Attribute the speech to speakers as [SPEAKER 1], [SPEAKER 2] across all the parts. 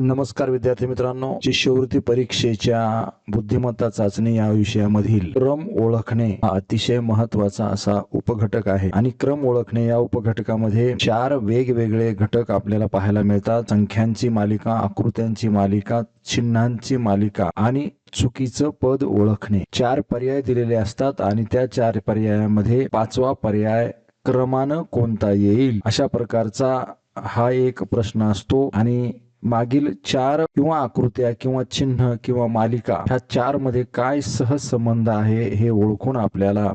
[SPEAKER 1] नमस्कार विद्यार्थी मित्रांनो शिष्यवृत्ती परीक्षेच्या बुद्धिमत्ता चाचणी या विषयामधील क्रम ओळखणे हा अतिशय महत्त्वाचा असा उपघटक आहे. आणि क्रम ओळखणे या उपघटकामध्ये चार वेगवेगळे घटक आपल्याला पाहायला मिळतात. संख्यांची मालिका आकृत्यांची मालिका चिन्हांची मालिका आणि चुकीचं पद ओळखणे. चार पर्याय दिलेले असतात आणि त्या चार पर्यायामध्ये पाचवा पर्याय क्रमानं कोणता येईल? अशा प्रकारचा हा एक प्रश्न असतो आणि मागील चार किंवा आकृत्या किंवा चिन्ह किंवा मालिका ह्या चारमध्ये काय सहसंबंध आहे हे ओळखून आपल्याला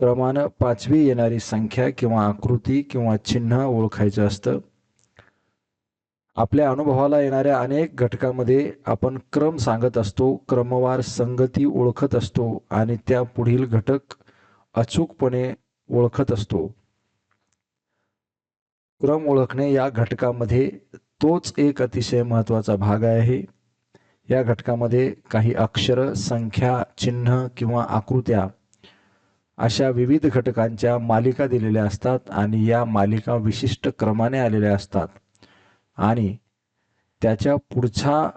[SPEAKER 1] क्रमानं पाचवी येणारी संख्या किंवा आकृती किंवा चिन्ह ओळखायचं असतं. आपल्या अनुभवाला येणाऱ्या अनेक घटकामध्ये आपण क्रम सांगत असतो क्रमवार संगती ओळखत असतो आणि त्या पुढील घटक अचूकपणे ओळखत असतो. क्रम ओळखणे या घटकामध्ये तोच एक अतिशय महत्त्वाचा भाग आहे. या घटकामध्ये काही अक्षर संख्या चिन्ह किंवा आकृत्या अशा विविध घटकांच्या मालिका दिलेल्या असतात आणि या मालिका विशिष्ट क्रमाने आलेल्या असतात. आणि त्याच्या पुढचा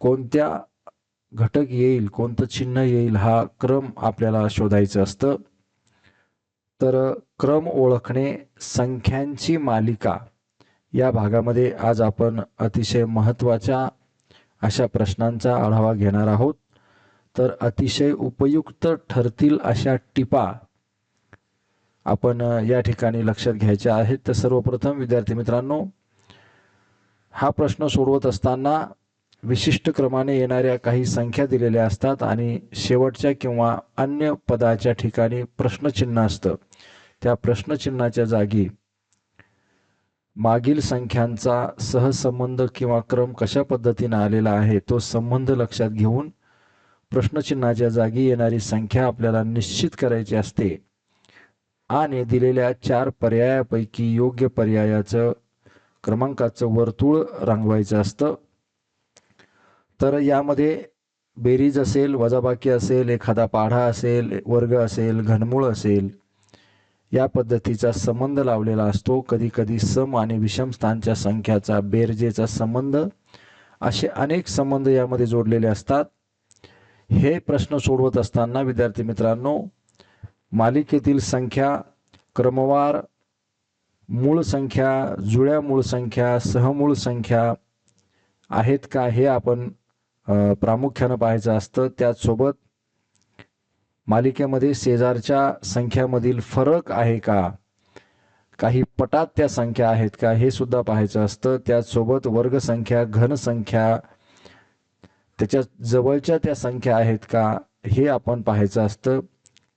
[SPEAKER 1] कोणत्या घटक येईल कोणतं चिन्ह येईल हा क्रम आपल्याला शोधायचं असतं. तर क्रम ओळखणे संख्यांची मालिका या भागामध्ये आज आपण अतिशय महत्त्वाच्या अशा प्रश्नांचा आढावा घेणार आहोत. तर अतिशय उपयुक्त ठरतील अशा टिपा आपण या ठिकाणी लक्षात घ्यायच्या आहेत. तर सर्वप्रथम विद्यार्थी मित्रांनो हा प्रश्न सोडवत असताना विशिष्ट क्रमाने येणाऱ्या काही संख्या दिलेल्या असतात आणि शेवटच्या किंवा अन्य पदाच्या ठिकाणी प्रश्नचिन्ह असतं. त्या प्रश्नचिन्हाच्या जागी मागील संख्यांचा सहसंबंध किंवा क्रम कशा पद्धतीने आलेला आहे तो संबंध लक्षात घेऊन प्रश्नचिन्हाच्या जागी येणारी संख्या आपल्याला निश्चित करायची असते आणि दिलेल्या चार पर्यायापैकी योग्य पर्यायाचं क्रमांकाचं वर्तुळ रंगवायचं असतं. तर यामध्ये बेरीज असेल वजाबाकी असेल एखादा पाढा असेल वर्ग असेल घनमूळ असेल या पद्धतीचा संबंध लावलेला असतो. कधी कधी सम आणि विषम स्थानच्या संख्याचा बेरजेचा संबंध असे अनेक संबंध यामध्ये जोडलेले असतात. हे प्रश्न सोडवत असताना विद्यार्थी मित्रांनो मालिकेतील संख्या क्रमवार मूळ संख्या जुळ्या मूळ संख्या सहमूळ संख्या आहेत का हे आपण प्रामुख्यानं पाहायचं असतं. त्याचसोबत मालिकेमध्ये शेजारच्या संख्यामधील फरक आहे का? काही पटात त्या संख्या आहेत का? हे सुद्धा पाहायचं असतं. त्यासोबत वर्गसंख्या घनसंख्या त्याच्या जवळच्या त्या संख्या आहेत का? हे आपण पाहायचं असतं.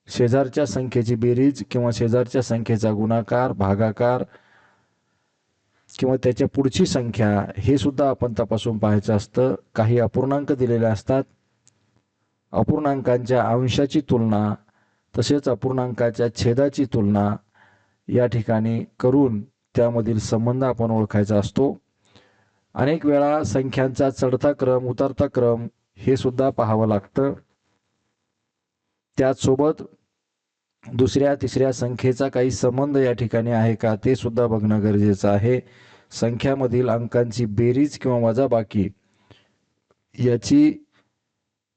[SPEAKER 1] शेजारच्या संख्येची बेरीज किंवा शेजारच्या संख्येचा गुणाकार भागाकार किंवा त्याच्या पुढची संख्या हे सुद्धा आपण तपासून पाहायचं असतं. काही अपूर्णांक दिलेले असतात. अपूर्णांकांच्या अंशाची तुलना तसेच अपूर्णांकाच्या छेदाची तुलना या ठिकाणी करून त्यामधील संबंध आपण ओळखायचा असतो. अनेक वेळा संख्यांचा चढता क्रम उतरता क्रम हे सुद्धा पाहावं लागतं. त्याचसोबत दुसऱ्या तिसऱ्या संख्येचा काही संबंध या ठिकाणी आहे का ते सुद्धा बघणं गरजेचं आहे. संख्यामधील अंकांची बेरीज किंवा वजाबाकी याची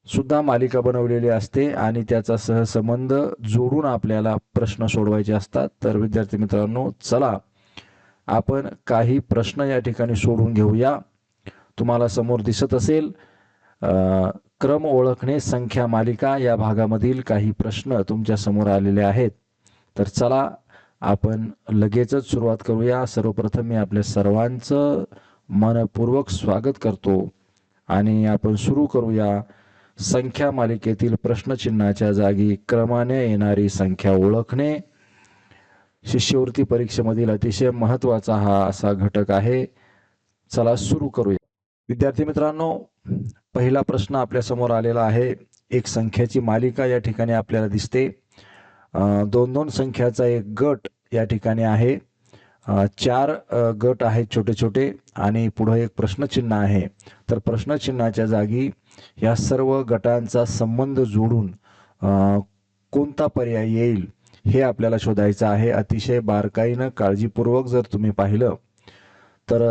[SPEAKER 1] सुद्धा मालिका बनवलेली असते आणि त्याचा सहसंबंध जोडून आपल्याला प्रश्न सोडवायचे असतात. तर विद्यार्थी मित्रांनो चला आपण काही प्रश्न या ठिकाणी सोडून घेऊया. तुम्हाला समोर दिसत असेल क्रम ओळखणे संख्या मालिका या भागामधील काही प्रश्न तुमच्यासमोर आलेले आहेत. तर चला आपण लगेचच सुरुवात करूया. सर्वप्रथम मी आपल्या सर्वांचं मनपूर्वक स्वागत करतो आणि आपण सुरू करूया संख्या मालिकेतील प्रश्नचिन्हाच्या जागी क्रमाने येणारी संख्या ओळखणे शिष्यवृत्ती परीक्षेमधील अतिशय महत्त्वाचा हा असा घटक आहे. चला सुरू करूया. विद्यार्थी मित्रांनो पहिला प्रश्न आपल्यासमोर आलेला आहे. एक संख्याची मालिका या ठिकाणी आपल्याला दिसते. दोन दोन संख्याचा एक गट या ठिकाणी आहे. चार गट आहेत छोटे छोटे आणि पुढं एक प्रश्नचिन्ह आहे. तर प्रश्नचिन्हाच्या जागी या सर्व गटांचा संबंध जोडून कोणता पर्याय येईल हे आपल्याला शोधायचं आहे. अतिशय बारकाईनं काळजीपूर्वक जर तुम्ही पाहिलं तर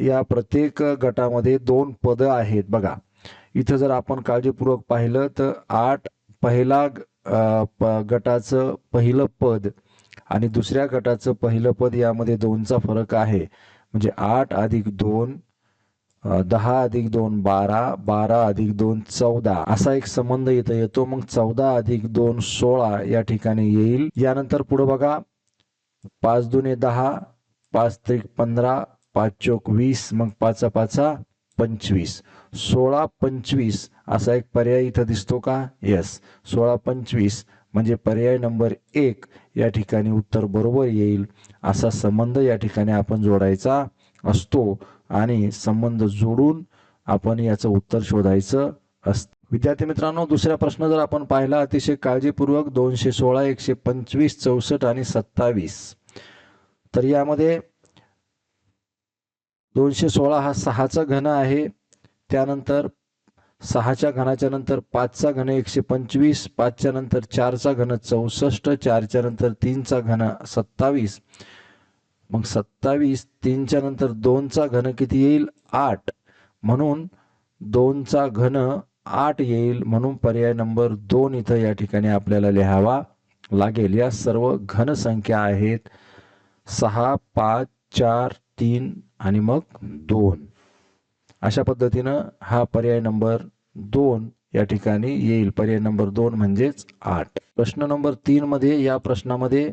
[SPEAKER 1] या प्रत्येक गटामध्ये दोन पदं आहेत बघा. इथं जर आपण काळजीपूर्वक पाहिलं तर आठ पहिला गटाचं पहिलं पद आणि दुसऱ्या गटाचं पहिलं पद यामध्ये दोनचा फरक आहे. म्हणजे आठ अधिक दोन दहा अधिक दोन बारा बारा अधिक दोन चौदा. असा एक संबंध इथं येतो. मग चौदा अधिक दोन सोळा या ठिकाणी येईल. यानंतर पुढे बघा. पाच दुने दहा पाच त्रिक पंधरा पाच चोक वीस मग पाचा पाचा पंचवीस. सोळा पंचवीस असा एक पर्याय इथं दिसतो का? येस सोळा पंचवीस म्हणजे पर्याय नंबर एक या ठिकाणी उत्तर बरोबर येईल. असा संबंध या ठिकाणी आपण जोडायचा. असतो आणि संबंध जोडून आपण याचं उत्तर शोधायचं असतं. विद्यार्थी मित्रांनो दुसरा प्रश्न जर आपण पाहिला अतिशय काळजीपूर्वक दोनशे सोळा एकशे पंचवीस चौसष्ट आणि सत्तावीस. तर यामध्ये दोनशे सोळा हा सहाचा घन आहे त्यानंतर सहाच्या घनाच्या नंतर पाचचा घन एकशे पंचवीस पाचच्या नंतर चारचा घन चौसष्ट चारच्या नंतर तीनचा घन सत्तावीस. मग सत्तावीस तीनच्या नंतर दोनचा घन किती येईल? आठ. म्हणून दोनचा घन आठ येईल म्हणून पर्याय नंबर दोन इथं या ठिकाणी आपल्याला लिहावा लागेल. या सर्व घन संख्या आहेत सहा पाच चार तीन आणि मग दोन. अशा पद्धतीनं हा पर्याय नंबर दोन या ठिकाणी येईल. पर्याय नंबर दोन म्हणजेच आठ. प्रश्न नंबर तीन मध्ये या प्रश्नामध्ये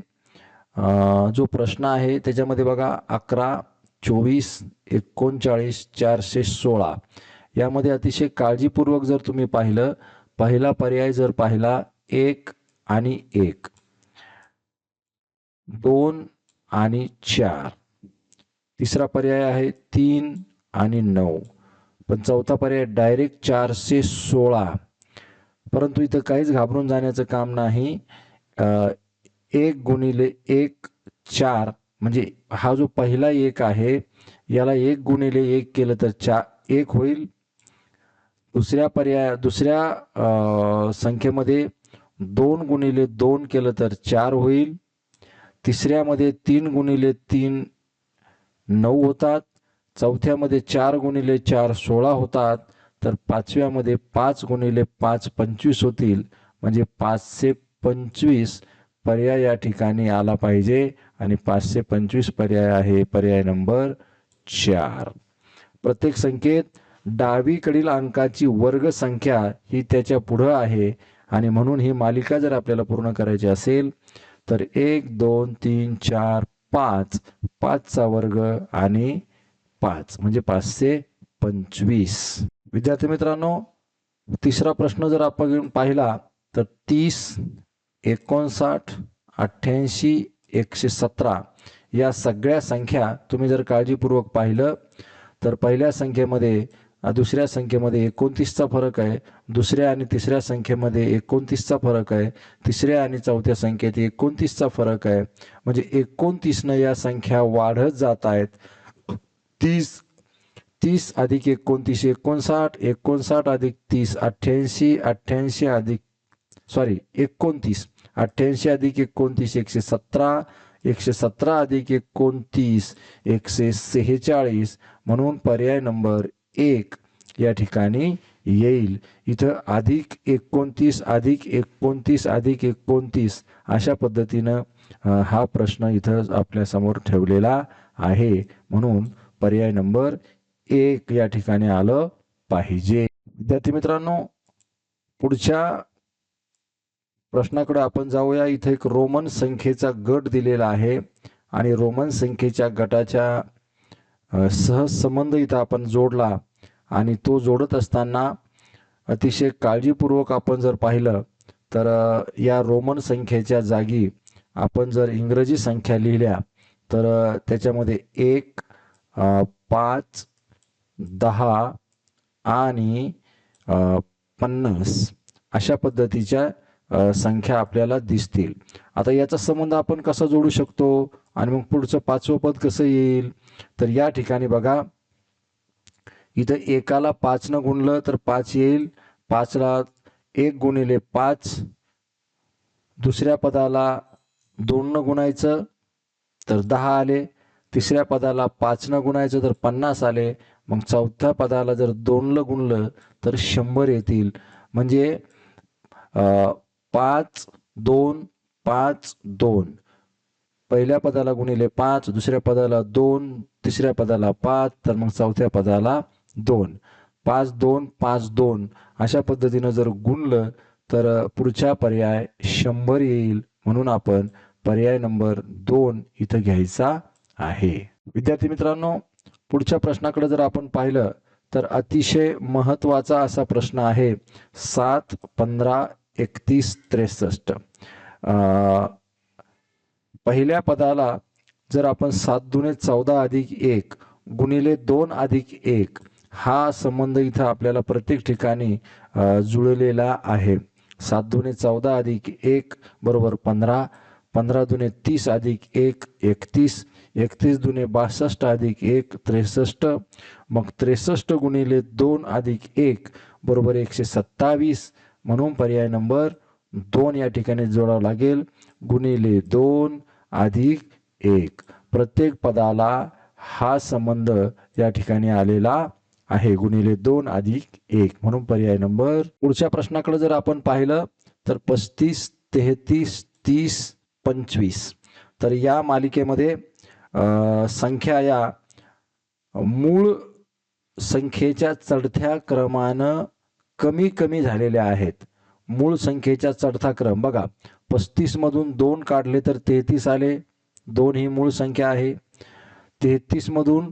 [SPEAKER 1] जो प्रश्न आहे त्याच्यामध्ये बघा अकरा चोवीस एकोणचाळीस चारशे सोळा. यामध्ये अतिशय काळजीपूर्वक जर तुम्ही पाहिलं पहिला पर्याय जर पाहिला एक आणि एक. दोन आणि चार. तिसरा पर्याय आहे तीन आणि नऊ. पण चौथा पर्याय डायरेक्ट चारशे सोळा. परंतु इथं काहीच घाबरून जाण्याचं काम नाही. एक गुणिले एक चार म्हणजे हा जो पहिला एक आहे याला एक गुणिले एक केलं तर चा एक होईल. दुसऱ्या पर्याय दुसऱ्या संख्येमध्ये दोन गुणिले दोन केलं तर चार होईल. तिसऱ्यामध्ये तीन गुणिले तीन नऊ होतात. चौथ्यामध्ये चार गुणिले चार सोळा होतात. तर पाचव्यामध्ये पाच गुणिले पाच पंचवीस होतील. म्हणजे पाचशे पंचवीस पर्याय या ठिकाणी आला पाहिजे. आणि पाचशे पंचवीस पर्याय आहे. पर्याय नंबर चार. प्रत्येक संख्येत डावीकडील अंकाची वर्ग संख्या ही त्याच्या पुढं आहे. आणि म्हणून ही मालिका जर आपल्याला पूर्ण करायची असेल तर एक दोन तीन चार पाच. पाचचा वर्ग आणि पाच. म्हणजे पाचशे पंचवीस. विद्यार्थी मित्रांनो तिसरा प्रश्न जर आपण पाहिला तर तीस एकोणसाठ अठ्ठ्याऐंशी एकशे सतरा या सगळ्या संख्या तुम्ही जर काळजीपूर्वक पाहिलं तर पहिल्या संख्येमध्ये दुसऱ्या संख्येमध्ये एकोणतीसचा फरक आहे. दुसऱ्या आणि तिसऱ्या संख्येमध्ये एकोणतीसचा फरक आहे. तिसऱ्या आणि चौथ्या संख्येत एकोणतीसचा फरक आहे. म्हणजे एकोणतीसनं या संख्या वाढत जात आहेत. तीस तीस अधिक एकोणतीस एकोणसाठ एकोणसाठ अधिक तीस अठ्ठ्याऐंशी अठ्ठ्याऐंशी अधिक सॉरी एकोणतीस. अठ्ठ्याऐंशी अधिक एकोणतीस एकशे सतरा एकशे सतरा अधिक एकोणतीस एकशे सेहेचाळीस. म्हणून पर्याय नंबर एक या ठिकाणी येईल. इथं अधिक एकोणतीस अधिक एकोणतीस अधिक एकोणतीस अशा पद्धतीनं हा प्रश्न इथं आपल्यासमोर ठेवलेला आहे. म्हणून पर्याय नंबर एक या ठिकाणी आलं पाहिजे. विद्यार्थी मित्रांनो पुढच्या प्रश्नाकडे आपण जाऊया. इथे एक रोमन संख्येचा गट दिलेला आहे आणि रोमन संख्येच्या गटाच्या सहज संबंध इथं आपण जोडला आणि तो जोडत असताना अतिशय काळजीपूर्वक आपण जर पाहिलं तर या रोमन संख्येच्या जागी आपण जर इंग्रजी संख्या लिहिल्या तर त्याच्यामध्ये एक पाच दहा आणि पन्नास अशा पद्धतीच्या संख्या आपल्याला दिसतील. आता याचा संबंध आपण कसा जोडू शकतो? आणि मग पुढचं पाचवं पद कसं येईल? तर या ठिकाणी बघा. इथं एकाला पाचनं गुणलं तर पाच येईल. पाचला एक गुणिले पाच. दुसऱ्या पदाला दोननं गुणायचं तर दहा आले. तिसऱ्या पदाला पाचनं गुणायचं तर पन्नास आले. मग चौथ्या पदाला जर दोननं गुणलं तर शंभर येतील. म्हणजे पाच दोन पाच दोन. पहिल्या पदाला गुणिले पाच दुसऱ्या पदाला दोन तिसऱ्या पदाला पाच तर मग चौथ्या पदाला दोन. पाच दोन पाच दोन. अशा पद्धतीनं जर गुणलं तर पुढचा पर्याय शंभर येईल. म्हणून आपण पर्याय नंबर दोन इथं घ्यायचा आहे. विद्यार्थी मित्रांनो पुढच्या प्रश्नाकडे जर आपण पाहिलं तर अतिशय महत्त्वाचा असा प्रश्न आहे. सात पंधरा एकतीस त्रेसष्ट. पहिल्या पदाला जर आपण सात दुने चौदा अधिक एक गुणिले दोन अधिक एक हा संबंध इथं आपल्याला प्रत्येक ठिकाणी जुळलेला आहे. सात दुने चौदा अधिक एक बरोबर पंधरा पंधरा दुने तीस अधिक एक एकतीस एकतीस दुने बासष्ट अधिक एक त्रेसष्ट मग त्रेसष्ट गुणिले दोन अधिक एक बरोबर एकशे सत्तावीस म्हणून पर्याय नंबर दोन या ठिकाणी जोडावं लागेल. गुणिले दोन अधिक एक. प्रत्येक पदाला हा संबंध या ठिकाणी आलेला आहे. गुणिले दोन अधिक एक. म्हणून पर्याय नंबर पुढच्या प्रश्नाकडे जर आपण पाहिलं तर पस्तीस तेहतीस तीस पंचवीस. तर या मालिकेमध्ये संख्या या मूळ संख्येच्या चढत्या क्रमानं कमी कमी झालेल्या आहेत. मूळ संख्येचा चढता क्रम बघा. पस्तीस मधून दोन काढले तर तेहतीस आले. दोन ही मूळ संख्या आहे. तेहतीस मधून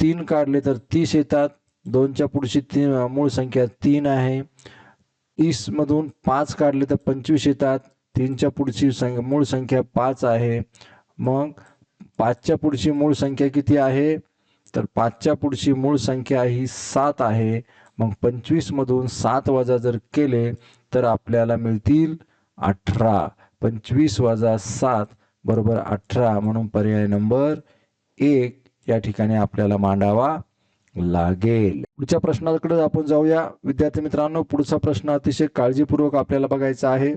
[SPEAKER 1] तीन काढले तर तीस येतात. दोनच्या पुढची तीन मूळ संख्या तीन आहे. तीस मधून पाच काढले तर पंचवीस येतात. तीनच्या पुढची संख्या मूळ संख्या पाच आहे. मग पाचच्या पुढची मूळ संख्या किती आहे? तर पाचच्या पुढची मूळ संख्या ही सात आहे. मग पंचवीस मधून सात वजा जर केले तर आपल्याला मिळतील अठरा. पंचवीस वजा सात बरोबर अठरा म्हणून पर्याय नंबर एक या ठिकाणी आपल्याला मांडावा लागेल. पुढच्या प्रश्नाकडे आपण जाऊया. विद्यार्थी मित्रांनो पुढचा प्रश्न अतिशय काळजीपूर्वक आपल्याला बघायचा आहे.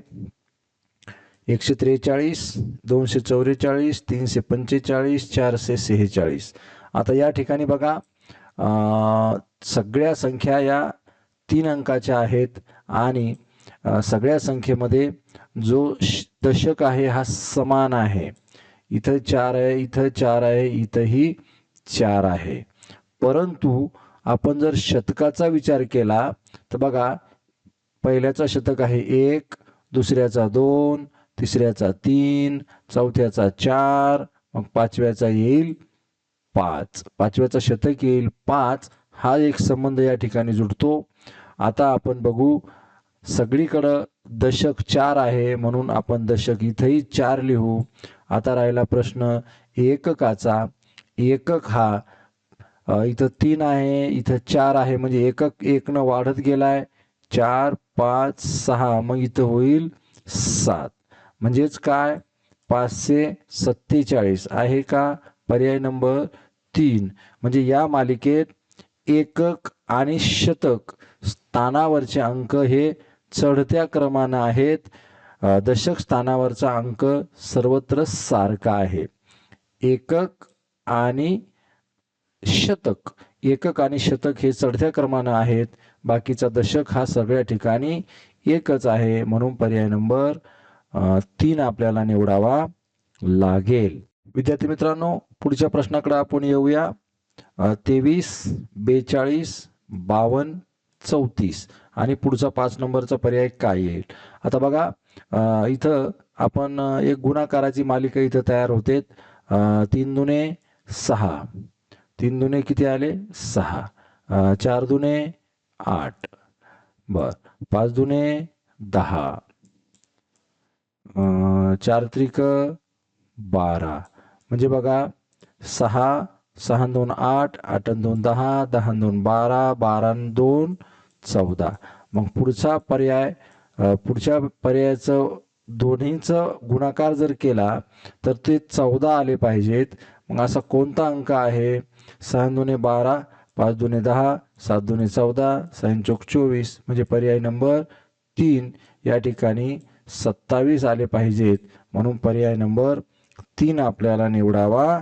[SPEAKER 1] एकशे त्रेचाळीस दोनशे चौवेचाळीस तीनशे पंचेचाळीस चारशे सेहेचाळीस. आता या ठिकाणी बघा. सगळ्या संख्या या तीन अंकाच्या आहेत आणि सगळ्या संख्येमध्ये जो श- दशक आहे हा समान आहे. इथं चार आहे इथं चार आहे इथंही चार आहे. परंतु आपण जर शतकाचा विचार केला तर बघा पहिल्याचा शतक आहे एक दुसऱ्याचा दोन तिसऱ्याचा तीन चौथ्याचा चार मग पाचव्याचा येईल पाच. पाचव्याचा शतक येईल. पाच हा एक संबंध या ठिकाणी जुडतो. आता आपण बघू सगळीकडं दशक चार आहे म्हणून आपण दशक इथंही चार लिहू. आता राहिला प्रश्न एककाचा. एकक हा इथं तीन आहे इथं चार आहे. म्हणजे एकक एकनं वाढत गेलाय. चार पाच सहा. मग इथं होईल सात. म्हणजेच काय? पाचशे सत्तेचाळीस. आहे का? पर्याय नंबर तीन. म्हणजे या मालिकेत एकक आणि शतक स्थानावरचे अंक हे चढत्या क्रमानं आहेत. दशक स्थानावरचा अंक सर्वत्र सारखा आहे. एकक आणि शतक. एकक आणि शतक हे चढत्या क्रमानं आहेत. बाकीचा दशक हा सगळ्या ठिकाणी एकच आहे म्हणून पर्याय नंबर तीन आपल्याला निवडावा लागेल. विद्यार्थी मित्रांनो पुढच्या प्रश्नाकडे आपण येऊया. तेवीस बेचाळीस बावन्न चौतीस. आणि पुढचा पाच नंबरचा पर्याय काय येईल? आता बघा इथं आपण एक गुणाकाराची मालिका इथं तयार होते. तीन दुने सहा. तीन दुने किती आले? सहा. चार दुने आठ. बर. पाच दुने दहा. चार त्रिक बारा. म्हणजे बघा सहा सहा दोन आठ आठ दोन दहा दहा दोन बारा बारा दोन चौदा. मग पुढचा पर्याय पुढच्या पर्यायाचं दोन्हीचं गुणाकार जर केला तर ते चौदा आले पाहिजेत. मग असा कोणता अंक आहे? सहा दोन्ही बारा पाच दोन्ही दहा सात दोन्ही चौदा सहा चौक चोवीस. म्हणजे पर्याय नंबर तीन. या ठिकाणी सत्तावीस आले पाहिजेत. म्हणून पर्याय नंबर तीन आपल्याला निवडावा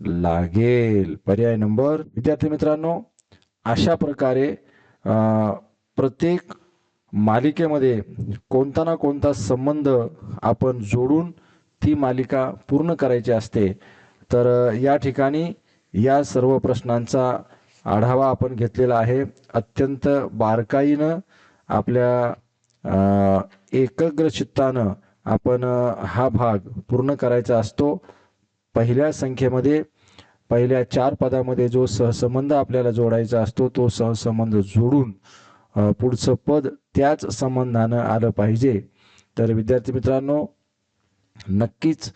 [SPEAKER 1] लागेल. पर्याय नंबर विद्यार्थी मित्रांनो अशा प्रकारे प्रत्येक मालिकेमध्ये कोणता ना कोणता संबंध आपण जोडून ती मालिका पूर्ण करायची असते. तर या ठिकाणी या सर्व प्रश्नांचा आढावा आपण घेतलेला आहे. अत्यंत बारकाईनं आपल्या एकग्र चित्तानं आपण हा भाग पूर्ण करायचा असतो. पहिल्या संख्येमध्ये पहिल्या चार पदामध्ये जो सहसंबंध आपल्याला जोडायचा असतो तो सहसंबंध जोडून पुढचं पद त्याच संबंधानं आलं पाहिजे. तर विद्यार्थी मित्रांनो नक्कीच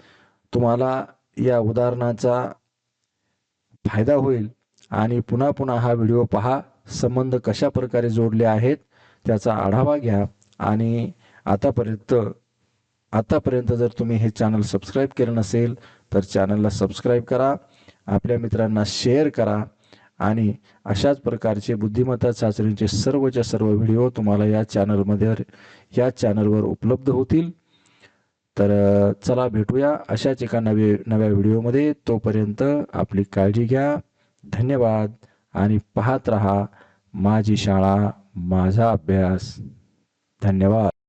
[SPEAKER 1] तुम्हाला या उदाहरणाचा फायदा होईल आणि पुन्हा पुन्हा हा व्हिडिओ पहा संबंध कशा प्रकारे जोडले आहेत त्याचा आढावा घ्या आणि आतापर्यंत आतापर्यंत जर तुम्ही हे चॅनल सबस्क्राईब केलं नसेल तर चॅनलला सबस्क्राईब करा आपल्या मित्रांना शेअर करा आणि अशाच प्रकारचे बुद्धिमत्ता चाचणीचे सर्वच्या सर्व व्हिडिओ तुम्हाला या चॅनलमध्ये या चॅनलवर उपलब्ध होतील. तर चला भेटूया अशाच एका नवे नव्या व्हिडिओमध्ये तोपर्यंत आपली काळजी घ्या. धन्यवाद आणि पाहत रहा माझी शाळा माझा अभ्यास. धन्यवाद.